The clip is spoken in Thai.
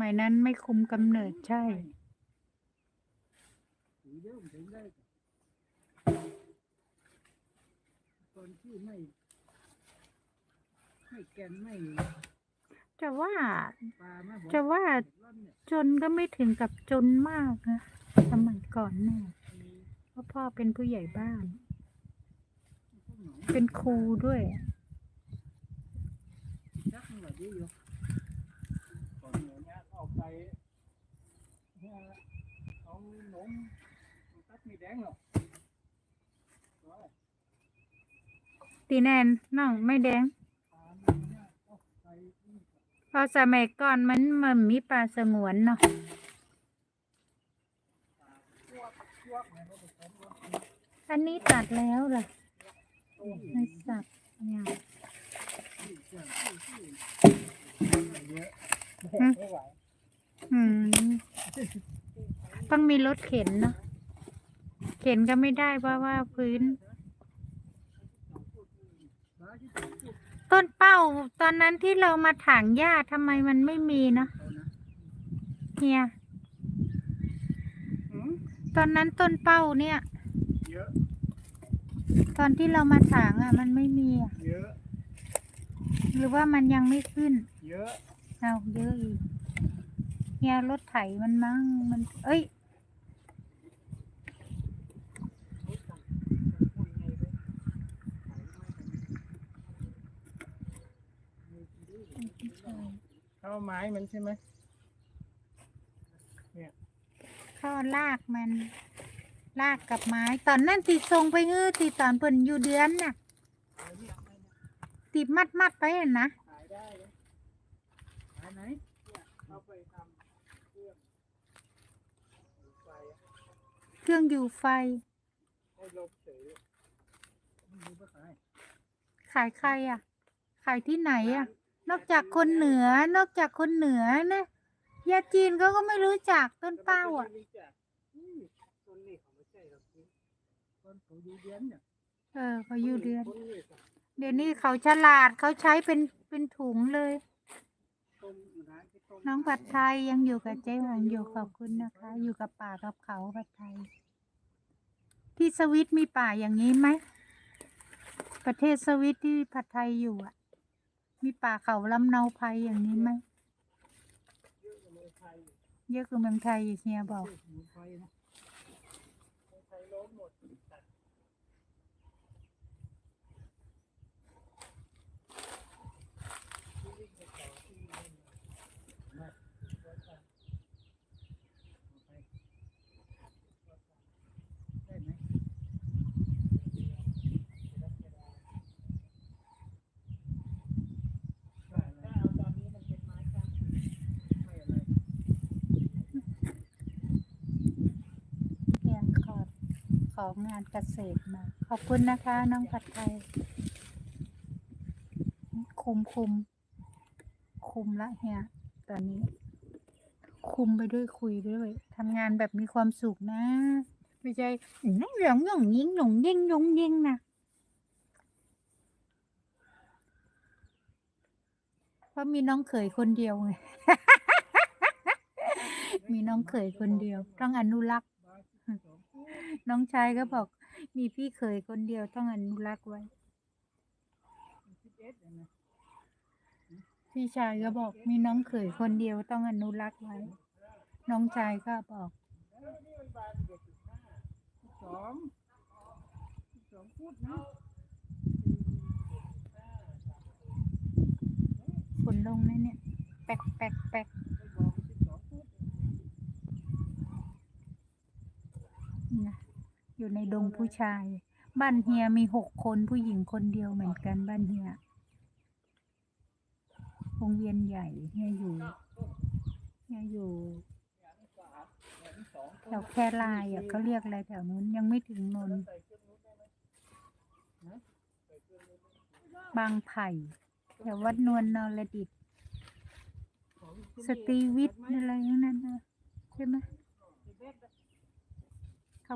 มัยนั้นไม่คุมกำเนิดใช่ สีเดิมถึงได้ตอนที่ไม่ไม่แกนไม่จะว่า ปลาไม่บอกจะว่าเด็กร่อนเนี่ยจนก็ไม่ถึงกับจนมากนะ สมัยก่อนแน่เพราะพ่อเป็นผู้ใหญ่บ้าน พวกหนองเป็นครูด้วยจักมันว่าดีอยู่ เนี่ยเอาไปเนี่มตัดมีแดงหรอตีแนนน้องไม่แดงปลาเนี่ยเอสมัยก่อนมันมันมีป่าสงวนเนาะอันนี้ตัดแล้วล่ะต้มไม่สับเนี่ยที่เจ้าที่ที่เยอะอืมไม่ไหวอืม ต้องมีรถเข็นเนาะเข็นก็ไม่ได้เพราะว่าพื้นปลาที่ถูกพูดต้นเป้าตอนนั้นที่เรามาถางหญ้าทำไมมันไม่มีเนาะเขานะเฮียอืมตอนนั้นต้นเป้าเนี่ยเยอะตอนที่เรามาถางอะ มันไม่มีอะเยอะหรือว่ามันยังไม่ขึ้น เยอะ เอาเยอะอีกเฮียรถไถมันมั้งมัน เอ้ย เข้าไม้มันใช่ไหมเข้าลากมัน ลากกับไม้ ตอนนั้นติดทรงไปงื้อติดตอนเพิ่นอยู่เดือนน่ะติดมัดมัดไปอะนะขายได้เลยขายไหนเนี่ยเอาไปทำเครื่องไฟเครื่องอยู่ไฟ ให้ลมเฉยไม่รู้ว่าขายขายใครอะ ขายที่ไหนอะ นอกจากคนเหนือนอกจากคนเหนือนะยาจีนเขาก็ไม่รู้จักต้นเป้าอะไม่รู้จักอืมต้นนี้เขาไม่ใช่หรอกพี่ต้นเขาอยู่เดือนเนี่ยเออเขาอยู่เดือนต้นนี้ก็เดี๋ยวนี้เขาฉลาดเขาใช้เป็นเป็นถุงเลยต้มอยู่ร้านที่ต้มน้องผัดไทยยังอยู่กับเจ๊หวังอยู่ขอบคุณนะคะ อยู่กับป่ากับเขาผัดไทย ที่สวิตมีป่าอย่างนี้ไหมประเทศสวิตที่ผัดไทยอยู่อะ มีป่าเขาลำเนาภัยอย่างนี้ไหมเยอะกว่าเมืองไทยอยู่เยอะกว่าเมืองไทยเฮียบอก เยอะกว่าเมืองไทยนะเมืองไทยล้มหมดตัดที่วิ่งไปต่อที่นั่นน่ะมารถไฟเอาไปได้ไหม ถ้าเอาตอนนี้มันเป็นไม้กั้นไม่อะไร เฮียขอ ของงานเกษตรมา ขอบคุณนะคะ น้องผัดไทย คุมคุม คุมละเฮียตอนนี้ คุมไปด้วยคุยด้วยทำงานแบบมีความสุขนะ ไม่ใช่นั่งหลงหยองยิงหลงยิงหลงยิงนะเพราะมีน้องเขยคนเดียวไงมีน้องเขยคนเดียว ต้องอนุรักษ์ น้องชายก็บอก มีพี่เขยคนเดียวต้องอนุรักษ์ไว้สิบเอ็ดเนี่ยนะพี่ชายก็บอกมีน้องเขยคนเดียวต้องอนุรักษ์ไว้ น้องชายก็บอกแล้วนี่มันบานเด็กสิบห้าสิบสองสิบสองฟุตนะฝนลงนะเนี่ย แปกแปกแปก ไม่บอกสิบสองฟุต นะ อยู่ในดงผู้ชาย บ้านเฮียมีหกคนผู้หญิงคนเดียวเหมือนกันบ้านเฮียวงเวียนใหญ่เฮียอยู่เฮียอยู่แถวแครายอะเขาเรียกอะไรแถวนู้นยังไม่ถึงนนบางไผ่แถววัดนวลนรดิตสตรีวิทย์อะไรอย่างนั้นนะใช่ไหม